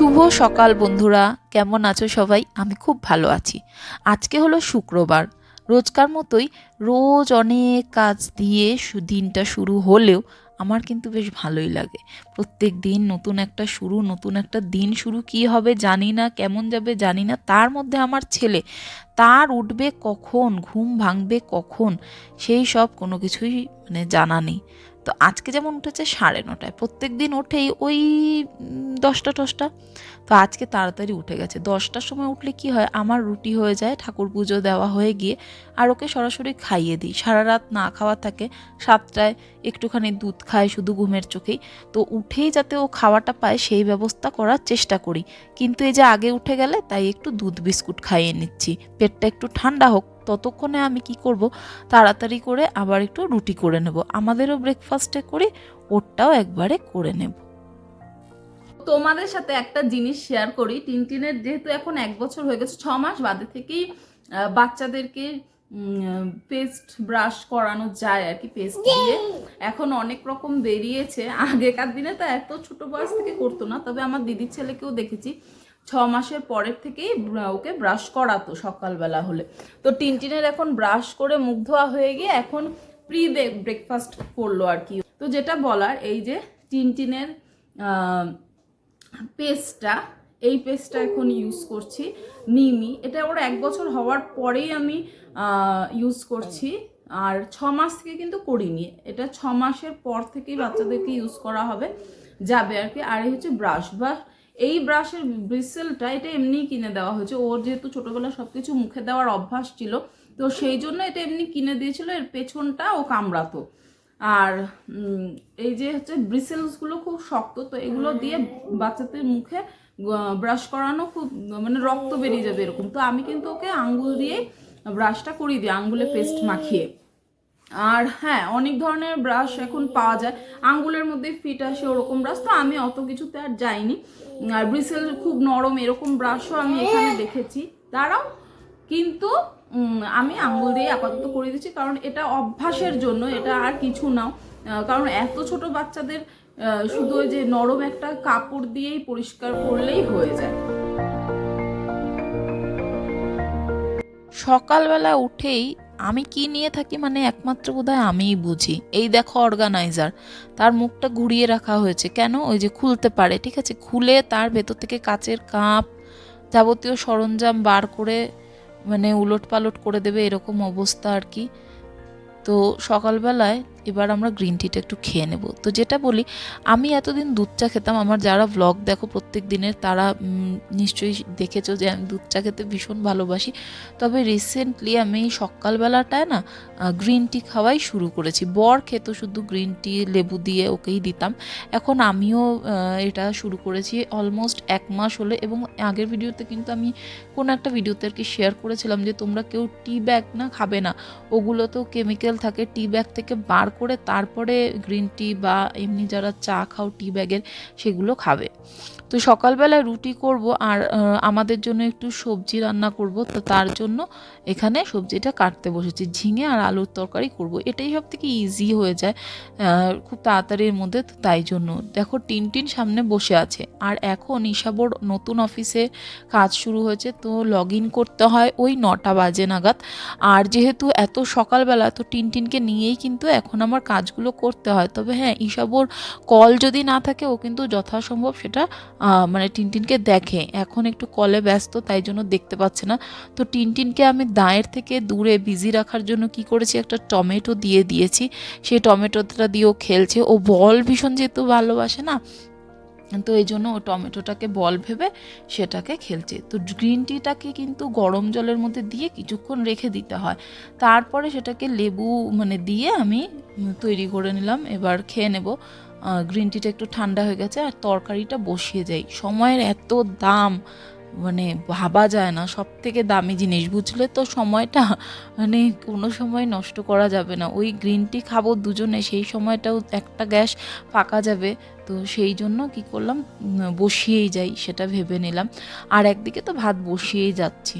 শুভ সকাল বন্ধুরা। কেমন আছো সবাই? আমি খুব ভালো আছি। আজকে হলো শুক্রবার। রোজকার মতোই রোজ অনেক কাজ দিয়ে দিনটা শুরু হলেও আমার কিন্তু বেশ ভালোই লাগে। প্রত্যেক দিন নতুন একটা শুরু, নতুন একটা দিন শুরু কি হবে জানি না, কেমন যাবে জানি না। তার মধ্যে আমার ছেলে, তার উঠবে কখন, ঘুম ভাঙবে কখন, সেই সব কোনো কিছুই মানে জানা নেই। তো আজকে যেমন উঠেছে সাড়ে নটায় প্রত্যেক দিন ওঠেই ওই দশটা টশটা। তো আজকে তাড়াতাড়ি উঠে গেছে। দশটার সময় উঠলে কি হয়? আমার রুটি হয়ে যায়, ঠাকুর পুজো দেওয়া হয়ে গিয়ে আর ওকে সরাসরি খাইয়ে দিই। সারা রাত না খাওয়া থাকে, সাতটায় একটুখানি দুধ খায় শুধু ঘুমের চোখেই। তো উঠেই যাতে ও খাওয়াটা পায়, সেই ব্যবস্থা করার চেষ্টা করি। কিন্তু এই যে আগে উঠে গেলে, তাই একটু দুধ বিস্কুট খাইয়ে নিচ্ছি। পেটটা একটু ঠান্ডা হোক, ততক্ষণে আমি কি করব? তাড়াতাড়ি করে আবার একটু রুটি করে নেব। আমাদেরও ব্রেকফাস্টে করি, ওরটাও একবারে করে নেব। তোমাদের সাথে একটা জিনিস শেয়ার করি। টিনটিনের যেহেতু এখন এক বছর হয়ে গেছে ছ মাস বাদে থেকেই বাচ্চাদেরকে পেস্ট ব্রাশ করানো যায় আর কি পেস্ট দিয়ে। এখন অনেক রকম বেরিয়েছে। আগেকার দিনে তো এত ছোট বয়স থেকে করতো না তবে আমার দিদির ছেলেকেও দেখেছি। ছ মাসের পরের থেকেই ওকে ব্রাশ করাতো সকালবেলা হলে। তো টিনটিনের এখন ব্রাশ করে মুখ ধোয়া হয়ে গিয়ে এখন প্রি ব্রেকফাস্ট করল আর কি। তো যেটা বলার এই যে টিনটিনের আহ, পেস্টটা, এই পেস্টটা এখন ইউজ করছি। নিমি এটা ওর এক বছর হওয়ার পরেই আমি ইউজ করছি। আর ছ মাস থেকে কিন্তু করিনি। এটা ছ মাসের পর থেকেই বাচ্চাদেরকে ইউজ করা হবে। যাবে আর কি। আর এই হচ্ছে ব্রাশ বা এই ব্রাশের ব্রিসেলটা এটা এমনিই কিনে দেওয়া হয়েছে। ওর যেহেতু ছোটোবেলা সব কিছু মুখে দেওয়ার অভ্যাস ছিল, তো সেই জন্য এটা এমনি কিনে দিয়েছিল। এর পেছনটা ও কামড়াতো। আর এই যে হচ্ছে ব্রিসেলসগুলো খুব শক্ত তো এগুলো দিয়ে বাচ্চাদের মুখে ব্রাশ করানো খুব মানে রক্ত বেরিয়ে যাবে এরকম। তো আমি কিন্তু ওকে আঙ্গুল দিয়ে ব্রাশটা করিয়ে দিই আঙ্গুলে পেস্ট মাখিয়ে। আর হ্যাঁ অনেক ধরনের ব্রাশ এখন পাওয়া যায়। আঙ্গুলের মধ্যে ফিট আসে ওরকম ব্রাশ তো আমি অত কিছুতে আর যাইনি। আর ব্রিসেল খুব নরম এরকম ব্রাশও আমি এখানে দেখেছি। তারাও কিন্তু আমি আঙ্গুল দিয়ে আপাতত করে দিচ্ছি, কারণ এটা অভ্যাসের জন্য, এটা আর কিছু নাও কারণ এত ছোট বাচ্চাদের শুধু ওই যে নরম একটা কাপড় দিয়েই পরিষ্কার করলেই হয়ে যায়। সকালবেলা উঠেই আমি কি নিয়ে থাকি মানে একমাত্র বোধহয় আমিই বুঝি। এই দেখো অর্গানাইজার, তার মুখটা ঘুরিয়ে রাখা হয়েছে। কেন? ওই যে খুলতে পারে, ঠিক আছে? খুলে তার ভেতর থেকে কাচের কাপ যাবতীয় সরঞ্জাম বার করে মানে উলট পালট করে দেবে এরকম অবস্থা আর কি। তো সকালবেলায় এবার আমরা গ্রিন টিটা একটু খেয়ে নেব। তো যেটা বলি, আমি এতদিন দুধ চা খেতাম, আমার যারা ব্লগ দেখো প্রত্যেক দিনের তারা নিশ্চয়ই দেখেছ যে আমি দুধ চা খেতে ভীষণ ভালোবাসি। তবে রিসেন্টলি আমি সকালবেলাটায় না গ্রিন টি খাওয়াই শুরু করেছি। বর খেত শুধু গ্রিন টি লেবু দিয়ে ওকেই দিতাম। এখন আমিও এটা শুরু করেছি অলমোস্ট এক মাস হলে এবং আগের ভিডিওতে কিন্তু আমি কোনো একটা ভিডিওতে আর কি শেয়ার করেছিলাম যে তোমরা কেউ টি ব্যাগ না খাবে না। ওগুলোতেও কেমিক্যাল থাকে টি ব্যাগ থেকে বার করে তারপরে গ্রিন টি বা এমনি যারা চা খাও টি ব্যাগের সেগুলো খাবে। তো সকালবেলায় রুটি করব আর আমাদের জন্য একটু সবজি রান্না করব। তো তার জন্য এখানে সবজিটা কাটতে বসেছি। ঝিঙে আর আলুর তরকারি করব। এটাই সব থেকে ইজি হয়ে যায় খুব তাড়াতাড়ির মধ্যে, তো তাই জন্য। দেখো টিন টিন সামনে বসে আছে। আর এখন ঈশাবোর নতুন অফিসে কাজ শুরু হয়েছে, তো লগ ইন করতে হয় ওই নটা বাজে নাগাদ। আর যেহেতু এত সকালবেলা, তো টিনটিনকে নিয়েই কিন্তু এখন আমার কাজগুলো করতে হয়। তবে হ্যাঁ ঈশাবোর কল যদি না থাকে, ও কিন্তু যথাসম্ভব সেটা মানে টিনটিনকে দেখে। এখন একটু কলে ব্যস্ত, তাই জন্য দেখতে পাচ্ছে না। তো টিনটিনকে আমি দায়ের থেকে দূরে বিজি রাখার জন্য কি করেছি, একটা টমেটো দিয়ে দিয়েছি। সেই টমেটোটা দিয়েও খেলছে। ও বল ভীষণ যেহেতু ভালোবাসে না, তো এই জন্য ও টমেটোটাকে বল ভেবে সেটাকে খেলছে। তো গ্রিন টিটাকে কিন্তু গরম জলের মধ্যে দিয়ে কিছুক্ষণ রেখে দিতে হয়। তারপরে সেটাকে লেবু মানে দিয়ে আমি তৈরি করে নিলাম। এবার খেয়ে নেব। গ্রিন টিটা একটু ঠান্ডা হয়ে গেছে আর তরকারিটা বসিয়ে যাই সময়ের এত দাম। মানে ভাবা যায় না সব থেকে দামি জিনিস, বুঝলে তো সময়টা মানে কোনো সময় নষ্ট করা যাবে না। ওই গ্রিন টি খাব দুজনে, সেই সময়টাও একটা গ্যাস ফাঁকা যাবে, তো সেই জন্য কি করলাম বসিয়েই যাই, সেটা ভেবে নিলাম। আর একদিকে তো ভাত বসিয়েই যাচ্ছি।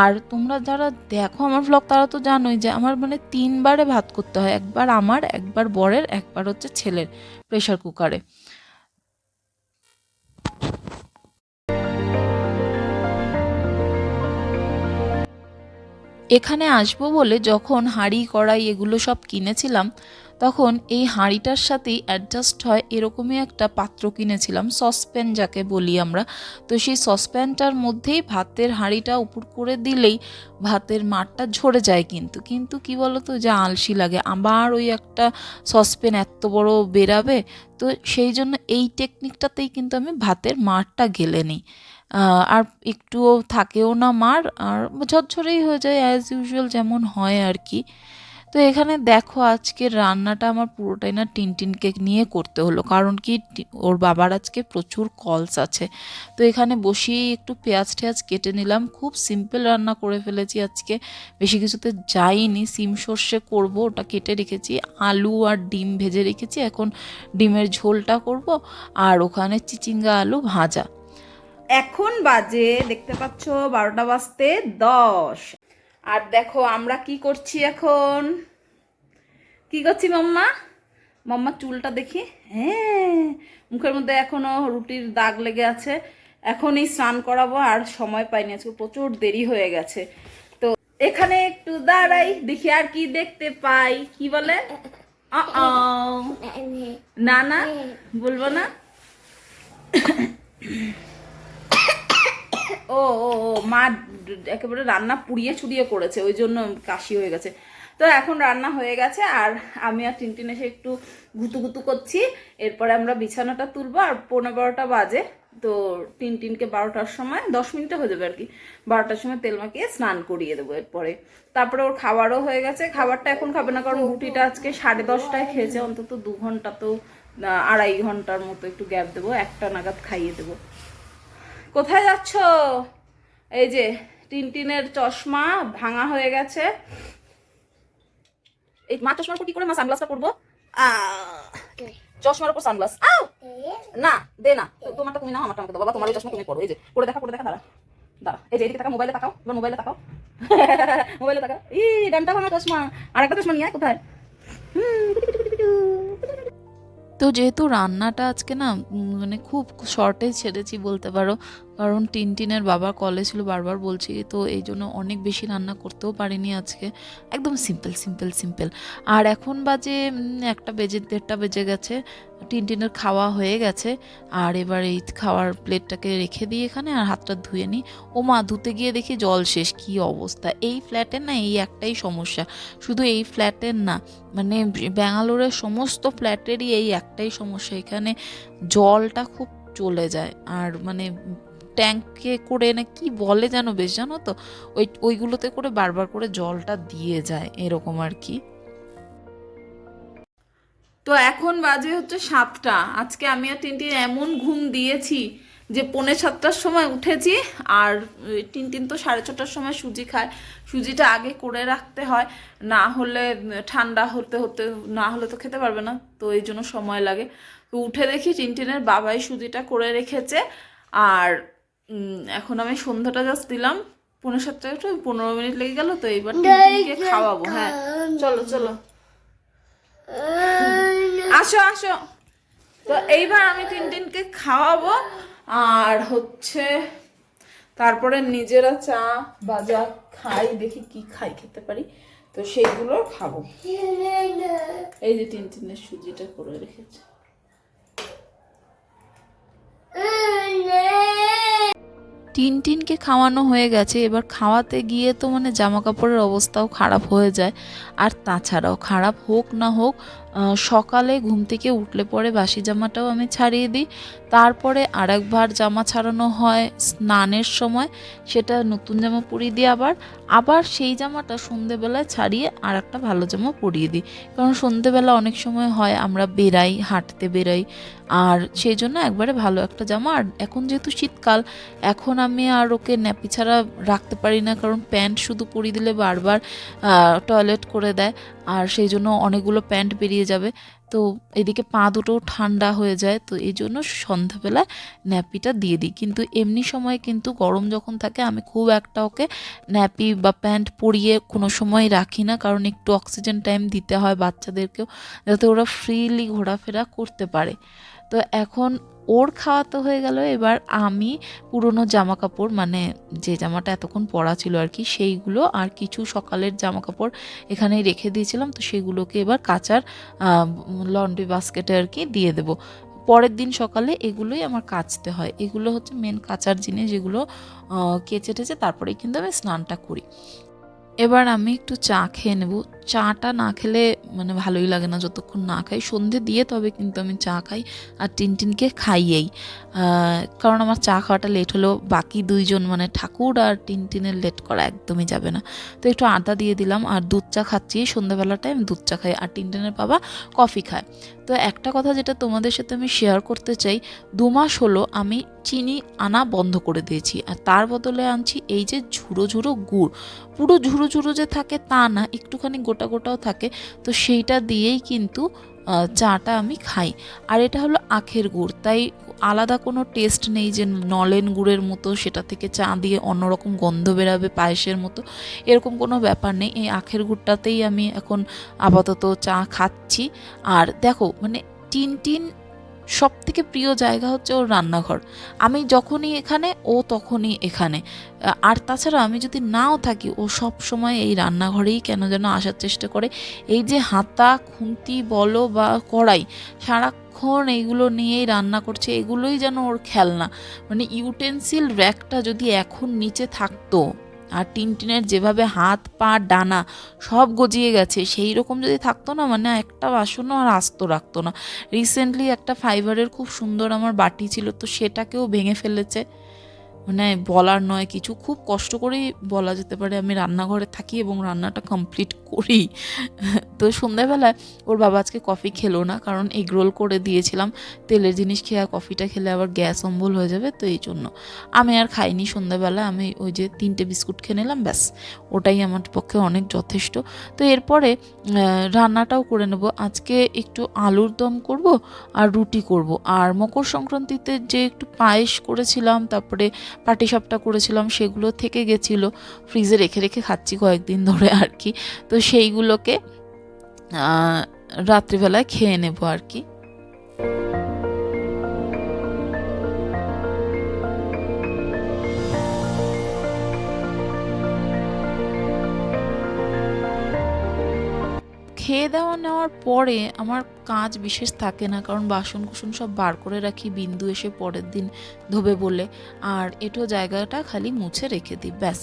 আর তোমরা যারা দেখো আমার ব্লগ তারা তো জানোই যে আমার মানে তিনবারে ভাত করতে হয়, একবার আমার, একবার বরের, একবার হচ্ছে ছেলের প্রেশার কুকারে এখানে আসব বলে যখন হাঁড়ি, কড়াই এগুলো সব কিনেছিলাম, তখন এই হাঁড়িটার সাথেই অ্যাডজাস্ট হয় এরকমই একটা পাত্র কিনেছিলাম সসপ্যান যাকে বলি আমরা। তো সেই সসপ্যানটার মধ্যেই ভাতের হাঁড়িটা উপর করে দিলেই ভাতের মারটা ঝরে যায় কিন্তু। কিন্তু কি বলতো, যা আলসি লাগে। আবার ওই একটা সসপ্যান এত বড় বেরাবে, তো সেই জন্য এই টেকনিকটাতেই কিন্তু আমি ভাতের মারটা গেলে নিই। আর একটুও থাকেও না মার, আর ঝরঝরেই হয়ে যায় অ্যাজ ইউজুয়াল যেমন হয় আর কি। তো এখানে দেখো আজকের রান্নাটা আমার পুরোটাই না টিনটিনকে নিয়ে করতে হলো, কারণ কি ওর বাবার আজকে প্রচুর কলস আছে। তো এখানে বসিয়ে একটু পেঁয়াজ টেয়াজ কেটে নিলাম, খুব সিম্পল রান্না করে ফেলেছি আজকে। বেশি কিছুতে যাইনি, সিম সর্ষে করব, ওটা কেটে রেখেছি, আলু আর ডিম ভেজে রেখেছি, এখন ডিমের ঝোলটা করব, আর ওখানে চিচিঙ্গা আলু ভাজা। এখন বাজে, দেখতে পাচ্ছ, বারোটা বাজতে দশ। আর দেখো, আমরা কি করছি এখন? কি করছি, মাম্মা? মাম্মা, চুলটা দেখি। হ্যাঁ মুখের মধ্যে এখনও রুটির দাগ লেগে আছে। এখনই স্নান করাবো, আর সময় পাইনি। আজকে প্রচুর দেরি হয়ে গেছে। তো এখানে একটু দাঁড়াই, দেখি আর কি দেখতে পাই। কি বলে? না না, বলব না। ও ও ও, মা একেবারে রান্না পুড়িয়ে চুড়িয়ে করেছে, ওই জন্য কাশি হয়ে গেছে। তো এখন রান্না হয়ে গেছে, আর আমি আর টিনটিন এসে একটু গুতু গুতু করছি। এরপরে আমরা বিছানাটা তুলবো, আর পনেরো বারোটা বাজে। তো টিনটিনকে বারোটার সময়, দশ মিনিটে হয়ে যাবে আর কি, বারোটার সময় তেল মাখিয়ে স্নান করিয়ে দেবো এরপরে। তারপরে ওর খাবারও হয়ে গেছে, খাবারটা এখন খাবে না, কারণ রুটিটা আজকে সাড়ে দশটায় খেয়েছে, অন্তত দু ঘণ্টা তো আড়াই ঘণ্টার মতো একটু গ্যাপ দেবো, একটা নাগাদ খাইয়ে দেবো। কোথায় যাচ্ছ? এই যে টিনটিনের চশমা ভাঙা হয়ে গেছে। এই মা চশমার উপর কি করে মা সানগ্লাসটা পরবো? চশমার উপর সানগ্লাস আও না দে না। তো- তোমারটা তুমি নাও আমারটা আমাকে দাও। বাবা তোমার ওই চশমা তুমি পড়ো এই যে করে দেখা করে দেখা দাঁড়া। দাঁড়া। এই যে এদিকে তাকাও মোবাইলে তাকাও। এবার মোবাইলে তাকাও। মোবাইলে তাকাও। ই ডানটা ভাঙা চশমা। আর একটা চশমা নিয়ে কোথায়? হুম। তো যেহেতু রান্নাটা আজকে না মানে খুব শর্টে ছেড়েছি বলতে পারো কারণ টিনটিনের বাবা কলে ছিল বারবার বলছি তো এই জন্য অনেক বেশি রান্না করতেও পারিনি আজকে। একদম সিম্পল সিম্পল সিম্পল আর এখন বাজে একটা বেজে, দেড়টা বেজে গেছে, টিনটিনের খাওয়া হয়ে গেছে। আর এবার এই খাওয়ার প্লেটটাকে রেখে দিই এখানে আর হাতটা ধুয়ে নিই। ও মা, ধুতে গিয়ে দেখি জল শেষ, কী অবস্থা? এই ফ্ল্যাটের না এই একটাই সমস্যা। শুধু এই ফ্ল্যাটের না মানে ব্যাঙ্গালোরের সমস্ত ফ্ল্যাটেরই এই একটাই সমস্যা। এখানে জলটা খুব চলে যায়। আর মানে ট্যাঙ্কে করে না কি বলে যেন বেশ, জানো তো? ওই, ওইগুলোতে করে বারবার করে জলটা দিয়ে যায়, এরকম আর কি। তো এখন বাজে হচ্ছে সাতটা। আজকে আমি আর টিনটিন এমন ঘুম দিয়েছি যে পৌনে সাতটার সময় উঠেছি আর টিনটিন তো সাড়ে ছটার সময় সুজি খায়। সুজিটা আগে করে রাখতে হয়, না হলে ঠান্ডা হতে হতে, না হলে তো খেতে পারবে না, তো এই জন্য সময় লাগে। তো উঠে দেখি টিনটিনের বাবাই সুজিটা করে রেখেছে আর এখন আমি সন্ধ্যাটা জাস্ট দিলাম। পৌনে সাতটায় উঠে পনেরো মিনিট লেগে গেল তো এইবার খাওয়াবো হ্যাঁ। চলো চলো। আসো আসো। তো এইবার আমি টিনটিনকে খাওয়াবো আর হচ্ছে তারপরে নিজেরা চা বাজা খাই দেখি কি খাই খেতে পারি। তো সেইগুলো খাব। এই যে টিনটিনের সুজিটা করে রেখেছে। টিনটিনকে খাওয়ানো হয়ে গেছে। এবার খাওয়াতে গিয়ে তো মানে জামা কাপড়ের অবস্থাও খারাপ হয়ে যায়। আর তাছাড়াও খারাপ হোক না হোক সকালে ঘুম থেকে উঠলে পরে বাসি জামাটাও আমি ছাড়িয়ে দিই। তারপরে আর একবার জামা ছাড়ানো হয় স্নানের সময়, সেটা নতুন জামা পরিয়ে দিই আবার। আবার সেই জামাটা সন্ধেবেলায় ছাড়িয়ে আর একটা ভালো জামা পরিয়ে দিই। কারণ সন্ধেবেলা অনেক সময় হয় আমরা বেরাই হাঁটতে বেরাই আর সেই জন্য একবারে ভালো একটা জামা। আর এখন যেহেতু শীতকাল, এখন আমি আর ওকে ন্যাপি ছাড়া রাখতে পারি না। কারণ প্যান্ট শুধু পরিয়ে দিলে বারবার টয়লেট করে দেয়। আর সেই জন্য অনেকগুলো প্যান্ট বেরিয়ে যাবে। তো এদিকে পা দুটোও ঠান্ডা হয়ে যায়, তো এই জন্য সন্ধ্যাবেলায় ন্যাপিটা দিয়ে দিই। কিন্তু এমনি সময় কিন্তু গরম যখন থাকে, আমি খুব একটা ওকে ন্যাপি বা প্যান্ট পরিয়ে কোনো সময় রাখি না, কারণ একটু অক্সিজেন টাইম দিতে হয় বাচ্চাদেরকেও, যাতে ওরা ফ্রিলি ঘোরাফেরা করতে পারে। তো এখন ওর খাওয়া তো হয়ে গেল। এবার আমি পুরনো জামা কাপড় মানে যে জামাটা এতক্ষণ পরা ছিল আর কি, সেইগুলো আর কিছু সকালের জামা কাপড় এখানেই রেখে দিয়েছিলাম। তো সেগুলোকে এবার কাচার লন্ড্রি বাস্কেটে আর কি দিয়ে দেবো। পরের দিন সকালে এগুলোই আমার কাচতে হয়। এগুলো হচ্ছে মেন কাচার জিনিস, যেগুলো কেচে টেচে তারপরেই কিন্তু আমি স্নানটা করি। এবার আমি একটু চা খেয়ে নেব। চাটা না খেলে মানে ভালোই লাগে না, যতক্ষণ না খাই। সন্ধে দিয়ে তবে কিন্তু আমি চা খাই আর টিনটিনকে খাইয়েই। কারণ আমার চা খাওয়াটা লেট হলেও বাকি দুইজন মানে ঠাকুর আর টিনটিনের লেট করা একদমই যাবে না। তো একটু আদা দিয়ে দিলাম আর দুধ চা খাচ্ছি। সন্ধ্যাবেলাটায় আমি দুধ চা খাই আর টিনটিনের বাবা কফি খায়। তো একটা কথা যেটা তোমাদের সাথে আমি শেয়ার করতে চাই, দু মাস হলো আমি চিনি আনা বন্ধ করে দিয়েছি আর তার বদলে আনছি এই যে ঝুড়ো ঝুড়ো গুড়। পুরো ঝুড়ো ঝুড়ো যে থাকে তা না, একটুখানি গোটা গোটাও থাকে, তো সেইটা দিয়েই কিন্তু চাটা আমি খাই। আর এটা হলো আখের গুড়, তাই আলাদা কোনো টেস্ট নেই যে নলেন গুড়ের মতো সেটা থেকে চা দিয়ে অন্যরকম গন্ধ বেরাবে পায়েসের মতো, এরকম কোনো ব্যাপার নেই। এই আখের গুড়টাতেই আমি এখন আপাতত চা খাচ্ছি। আর দেখো মানে টিন টিন সব থেকে প্রিয় জায়গা হচ্ছে ওর রান্নাঘর। আমি যখনই এখানে, ও তখনই এখানে। আর তাছাড়া আমি যদি নাও থাকি, ও সব সময় এই রান্নাঘরেই কেন যেন আসার চেষ্টা করে। এই যে হাতা, খুন্তি, বলো বা কড়াই, সারাক্ষণ এইগুলো নিয়েই রান্না করছে, এগুলোই যেন ওর খেলনা। মানে ইউটেন্সিল র্যাকটা যদি এখন নিচে থাকতো আর টিনটিনের যেভাবে হাত, পা, ডানা সব গজিয়ে গেছে, সেই রকম যদি থাকতো না মানে একটা বাসনও আর আস্ত রাখতো না। রিসেন্টলি একটা ফাইবারের খুব সুন্দর আমার বাটি ছিল, তো সেটাকেও ভেঙে ফেলেছে। মানে বলার নয় কিছু, খুব কষ্ট করেই বলা যেতে পারে আমি রান্নাঘরে থাকি এবং রান্নাটা কমপ্লিট করি। তো সন্ধ্যাবেলায় ওর বাবা আজকে কফি খেলো না, কারণ এগ রোল করে দিয়েছিলাম। তেলের জিনিস খেয়ে আর কফিটা খেলে আবার গ্যাস অম্বল হয়ে যাবে, তো এই জন্য। আমি আর খাইনি সন্ধ্যাবেলা আমি ওই যে তিনটে বিস্কুট খেয়ে নিলাম, ব্যাস। ওটাই আমার পক্ষে অনেক যথেষ্ট। তো এরপরে রান্নাটাও করে নেব। আজকে একটু আলুর দম করব আর রুটি করব। আর মকর সংক্রান্তিতে যে একটু পায়েস করেছিলাম, তারপরে পাটিসাপটা করেছিলাম, সেগুলো থেকে গেছিল। ফ্রিজে রেখে রেখে খাচ্ছি কয়েকদিন ধরে আর কি। তো সেইগুলোকে রাত্রিবেলায় খেয়ে নেব আর কি। খেয়ে দেওয়া নেওয়ার পরে আমার কাজ বিশেষ থাকে না, কারণ বাসন কুসন সব বার করে রাখি, বিন্দু এসে পরের দিন ধোবে বলে। আর এটো জায়গাটা খালি মুছে রেখে দিই, ব্যাস।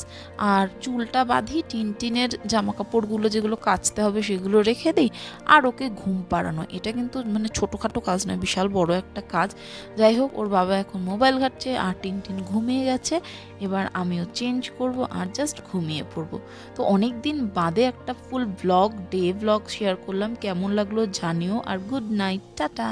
আর চুলটা বাঁধি টিন টিনের জামা কাপড়গুলো যেগুলো কাচতে হবে সেগুলো রেখে দিই, আর ওকে ঘুম পাড়ানো। এটা কিন্তু মানে ছোটোখাটো কাজ নয়, বিশাল বড় একটা কাজ। যাই হোক, ওর বাবা এখন মোবাইল ঘাটছে, আর টিন টিন ঘুমিয়ে গেছে। এবার আমিও চেঞ্জ করব আর জাস্ট ঘুমিয়ে পড়ব। তো অনেক দিন বাদে একটা full blog, day blog share করলাম। কেমন লাগল জানিও আর গুড নাইট টাটা।